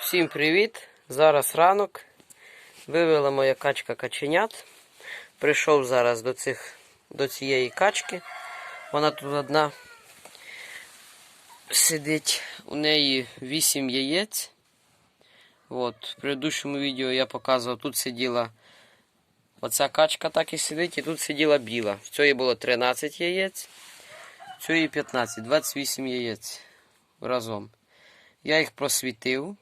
Всім привіт! Зараз ранок. Вивела моя качка каченят. Прийшов зараз до, цих, до цієї качки. Вона тут одна сидить. У неї 8 яєць. От, в предыдущому відео я показував, тут сиділа оця качка так і сидить, і тут сиділа біла. В цієї було 13 яєць, в цієї 15, 28 яєць разом. Я їх просвітив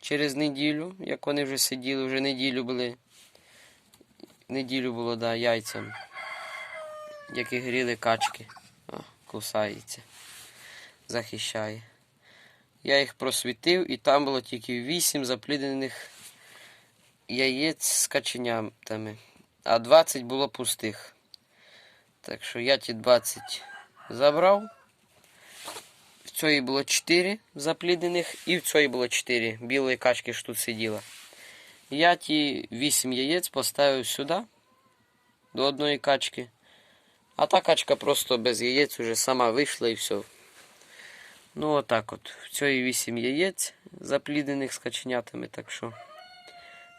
через неділю, як вони вже сиділи, вже неділю були. Неділю було, да, яйцям. Які гріли качки. О, кусається. Захищає. Я їх просвітив і там було тільки 8 запліднених яєць з каченятами. А 20 було пустих. Так що я ті 20 забрав. Цієї було 4 запліднених і в цієї було 4 білої качки що тут сиділа. Я ті 8 яєць поставив сюди до одної качки. А та качка просто без яєць уже сама вийшла і все. Ну отак от. В цієї 8 яєць запліднених з каченятами, так що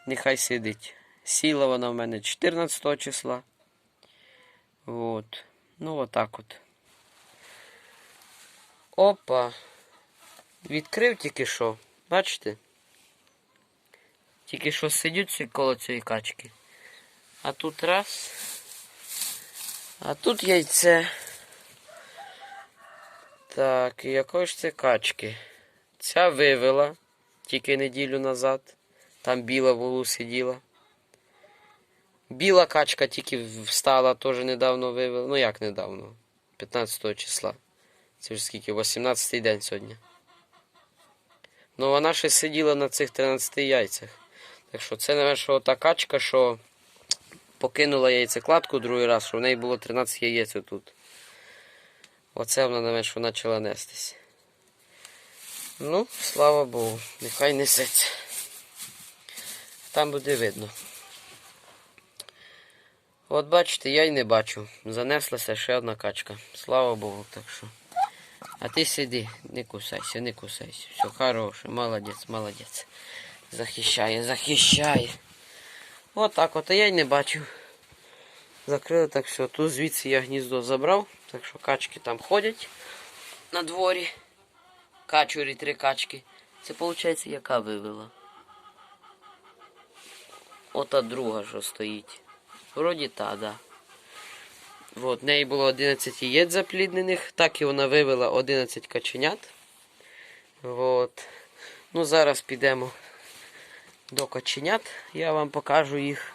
нехай сидить. Сіла вона в мене 14 числа. От. Ну отак от. Опа. Відкрив тільки що. Бачите? Тільки що сидять коло цієї качки. А тут раз. А тут яйце. Так, і якої ж це качки? Ця вивела тільки неділю назад. Там біла в сиділа. Біла качка тільки встала, теж недавно вивела. Ну як недавно? 15 числа. Це вже скільки? 18-й день сьогодні. Ну вона ще сиділа на цих 13 яйцях. Так що це, напевно, та качка, що покинула яйцекладку другий раз, що в неї було 13 яєць отут. Оце вона, напевно, що почала нестись. Ну, слава Богу, нехай несеться. Там буде видно. От бачите, я й не бачу. Занеслася ще одна качка. Слава Богу, так що. А ти сиди, не кусайся, не кусайся. Все хороше, молодець, молодець. Захищає, захищає. От так от, а я й не бачив. Закрили так все. Тут звідси я гніздо забрав, так що качки там ходять на дворі. Качурі три качки. Це виходить, яка вивела. Ота друга, що стоїть. Вроді та, да. В неї було 11 яєць запліднених, так і вона вивела 11 каченят. От. Ну, зараз підемо до каченят, я вам покажу їх.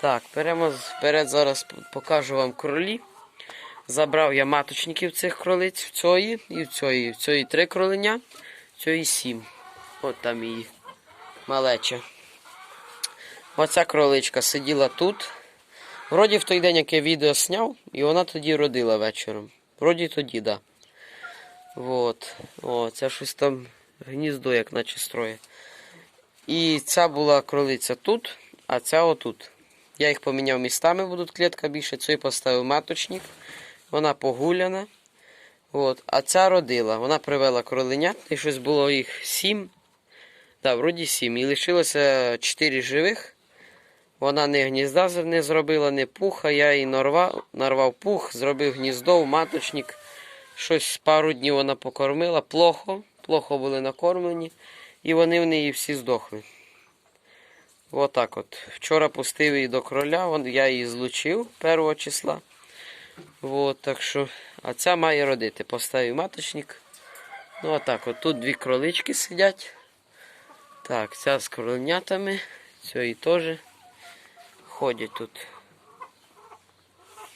Так, беремо вперед, зараз покажу вам кролі. Забрав я маточників цих кролиць в цієї і в цієї. В цієї три кроленя, в цієї сім. От там її малеча. Оця кроличка сиділа тут. Вроді в той день, як я відео зняв, і вона тоді родила вечором. Вроді тоді, так. Да. Вот. О, це щось там гніздо, як наче строє. І ця була кролиця тут, а ця отут. Я їх поміняв містами, будуть клітка більше. Цю поставив маточник. Вона погуляна. От. А ця родила. Вона привела кроленят, і щось було їх сім. Так, вроді сім. І лишилося чотири живих. Вона не гнізда не зробила, не пуха. Я її нарвав, нарвав пух, зробив гніздо, в маточник. Щось пару днів вона покормила. Плохо. Плохо були накормлені. І вони в неї всі здохли. Отак от. Вчора пустив її до кроля, я її злучив 1 числа. От, так що, а ця має родити. Поставив маточник. Ну, отак от. Тут дві кролички сидять. Так, ця з кроленятами. Цієї теж ходять тут.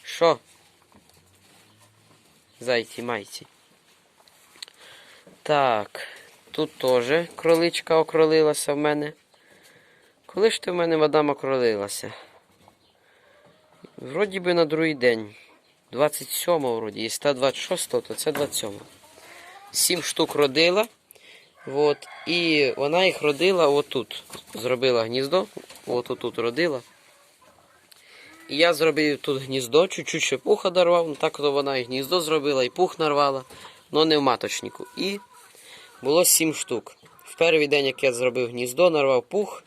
Що? Зайці майці. Так, тут теж кроличка окролилася в мене. Коли ж ти в мене мадам окролилася? Вроді би на другий день. 27-го вроді. Є 126-го, то це 27-го. Сім штук родила. От, і вона їх родила отут. Зробила гніздо. От тут родила. Я зробив тут гніздо, чуть-чуть ще пуха дарував. Ну так то вона і гніздо зробила, і пух нарвала, але не в маточнику. І було сім штук. в перший день, як я зробив гніздо, нарвав пух,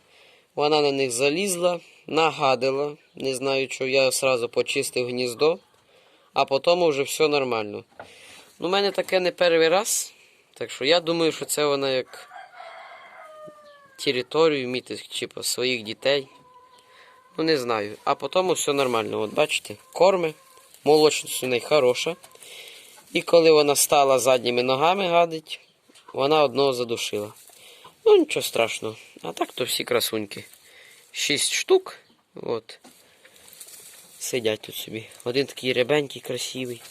вона на них залізла, нагадила. Не знаю, що я одразу почистив гніздо, а потім вже все нормально. Ну, у мене таке не перший раз. Так що я думаю, що це вона як територію міти, типу, своїх дітей. Ну, не знаю. А потім все нормально. От бачите, корми, молочність у неї хороша. І коли вона стала задніми ногами гадить, вона одного задушила. Ну, нічого страшного. А так то всі красуньки. Шість штук. От. Сидять тут собі. Один такий рябенький, красивий.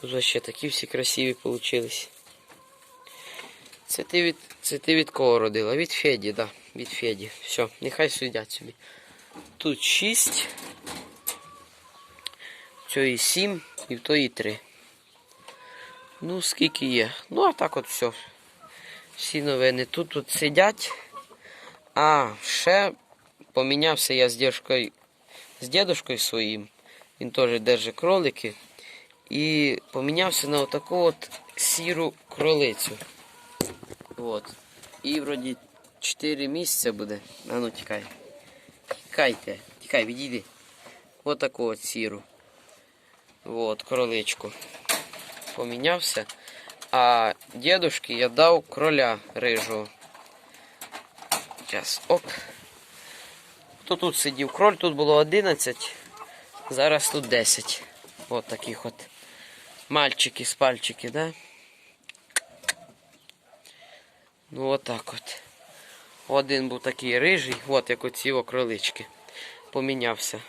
Тут ще такі всі красиві получились. Це ти від, це ти від кого родила? Від Феді, да. Від Феді. Все, нехай сидять собі. Тут шість. В цьої сім і в тої три. Ну, скільки є. Ну, а так от все. Всі новини. Тут тут сидять. А, ще помінявся я з дідушкою, з дідушкою своїм. Він теж держить кролики. І помінявся на отаку от сіру кролицю. От. І вроді 4 місяця буде. А ну тікай. Тікайте. Тікай, відійди. Отаку от сіру. От, кроличку. Помінявся. А дедушки я дав кроля рижого. Зараз, оп. То тут сидів кроль, тут було 11, зараз тут 10. От таких от мальчики з пальчики, да? Ну отак от. Один був такий рижий, от як оці кролички. Помінявся.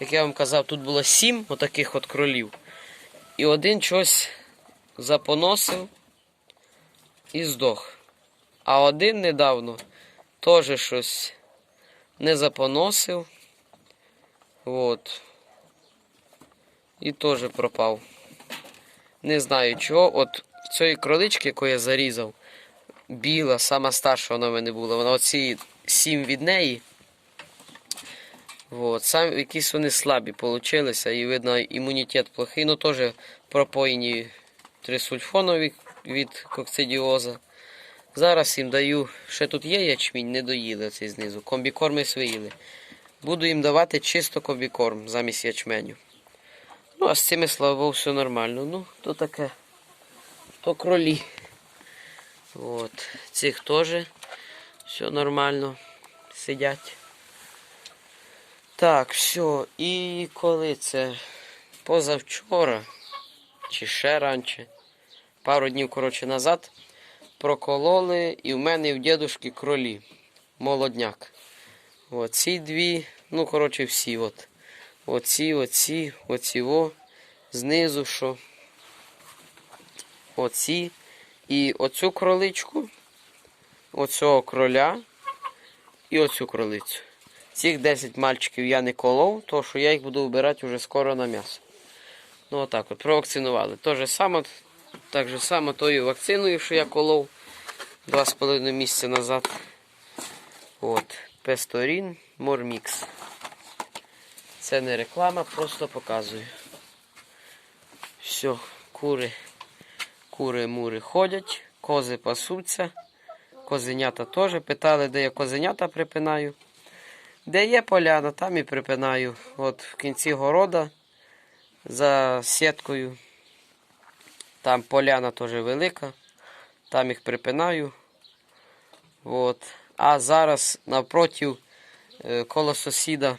Як я вам казав, тут було сім отаких от кролів. І один щось запоносив і здох. А один недавно теж щось не запоносив. От. І теж пропав. Не знаю чого. От в цієї кролички, яку я зарізав, біла, сама старша вона в мене була. Вона оці сім від неї. От. Сам якісь вони слабі получилися, і видно, імунітет плохий. Ну теж пропоїні трисульфонові від кокцидіоза. Зараз їм даю, ще тут є ячмінь, не доїли цей знизу. Комбікорми своїли. Буду їм давати чисто комбікорм замість ячменю. Ну, а з цими, слава Богу, все нормально. Ну, то таке. То кролі. От. Цих теж все нормально. Сидять. Так, все. І коли це позавчора, чи ще раніше, пару днів, коротше, назад, прокололи і в мене і в дідушки кролі. Молодняк. От ці дві, ну, коротше, всі. от. Оці, оці, оці, о, знизу що. Оці. І оцю кроличку, оцього кроля і оцю кролицю. Цих 10 мальчиків я не колов, тому що я їх буду вбирати вже скоро на м'ясо. Ну отак от, провакцинували. То же саме, так же само тою вакциною, що я колов 2,5 місяця назад. От, Песторін Мормікс. Це не реклама, просто показую. Все, кури, кури-мури ходять, кози пасуться, козенята теж. Питали, де я козенята припинаю. Де є поляна, там і припинаю. От в кінці города за сіткою. Там поляна теж велика. Там їх припинаю. От. А зараз навпроти е, коло сусіда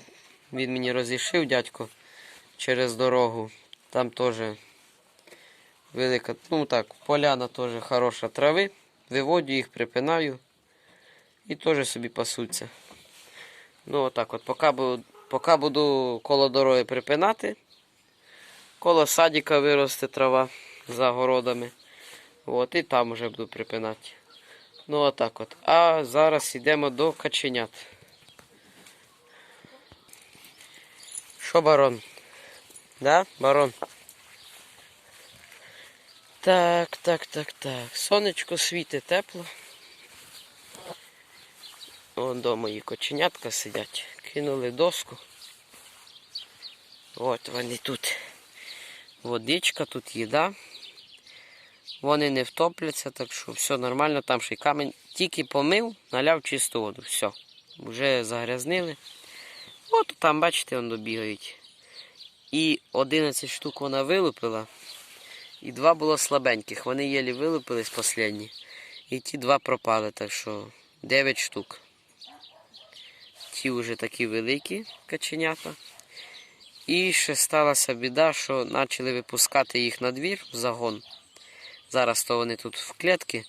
він мені розрішив, дядько, через дорогу. Там теж велика, ну так, поляна теж хороша трави. Виводю їх, припинаю. І теж собі пасуться. Ну отак от, поки буду, поки буду коло дороги припинати. Коло садика виросте трава за городами. От, і там вже буду припинати. Ну отак от. А зараз йдемо до каченят. Що, барон? Да, барон? Так, так, так, так. Сонечко світить тепло. Вон до мої коченятка сидять. Кинули доску. От вони тут. Водичка, тут їда. Вони не втопляться, так що все нормально, там ще й камінь. Тільки помив, наляв чисту воду. Все. Вже загрязнили. От там, бачите, вони добігають. І 11 штук вона вилупила. І два було слабеньких. Вони єлі вилупились останні. І ті два пропали, так що 9 штук. Ті вже такі великі каченята. І ще сталася біда, що почали випускати їх на двір в загон. Зараз то вони тут в клітки.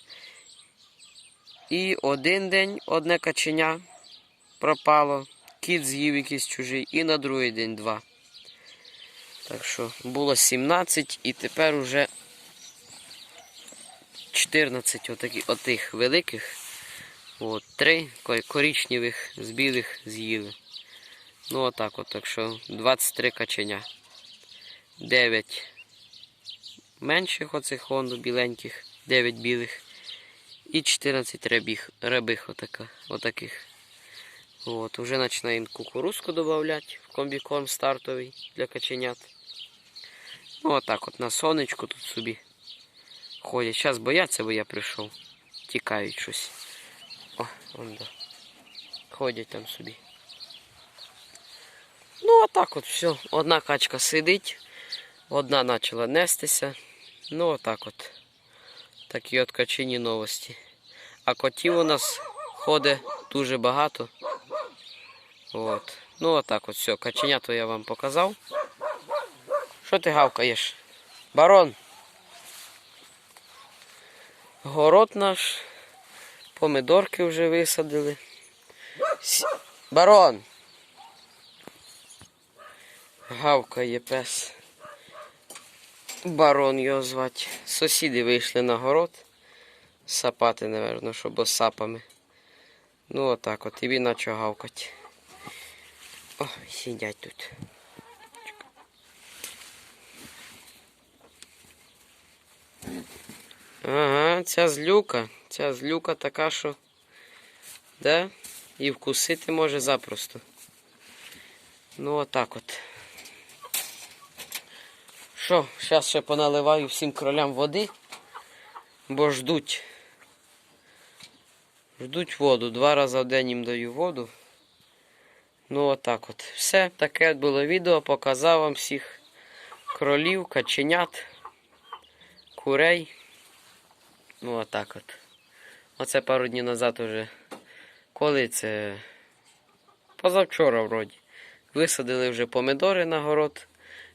І один день одне каченя пропало, кіт з'їв якийсь чужий, і на другий день два. Так що було 17 і тепер уже 14 отакі, отих великих. От, три ко- коричневих з білих з'їли. Ну отак от, так що 23 каченя. 9 менших оцих вон біленьких, 9 білих. І 14 рябіх, рябих отака, отаких. От, уже починаємо кукурузку додавати в комбікорм стартовий для каченят. Ну отак от на сонечку тут собі ходять. Зараз бояться, бо я прийшов. Тікають щось. О, вон да. Ходять там собі. Ну, отак от все. Одна качка сидить, одна почала нестися. Ну, отак от. Такі от качині новості. А котів у нас ходить дуже багато. От. Ну, отак от все. Каченято я вам показав. Що ти гавкаєш? Барон. Город наш. Помидорки вже висадили. Сі- Барон. Гавкає пес. Барон його звати. Сусіди вийшли на город. Сапати, напевно, щоб з сапами. Ну отак от. І він почав гавкати. О, сидять тут. Ага, ця злюка. Ця злюка така, що. Да? І вкусити може запросто. Ну отак от. Що, зараз ще поналиваю всім кролям води, бо ждуть. Ждуть воду. Два рази в день їм даю воду. Ну отак от. Все, таке було відео. Показав вам всіх кролів, каченят, курей. Ну отак от. Оце пару днів назад уже. Коли це? Позавчора вроді. Висадили вже помидори на город.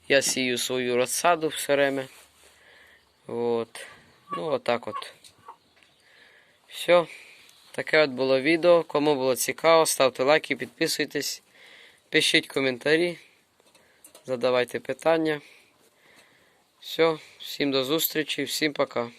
Я сію свою розсаду все время. От. Ну, отак от. Все. Таке от було відео. Кому було цікаво, ставте лайки, підписуйтесь, пишіть коментарі, задавайте питання. Все, всім до зустрічі, всім пока.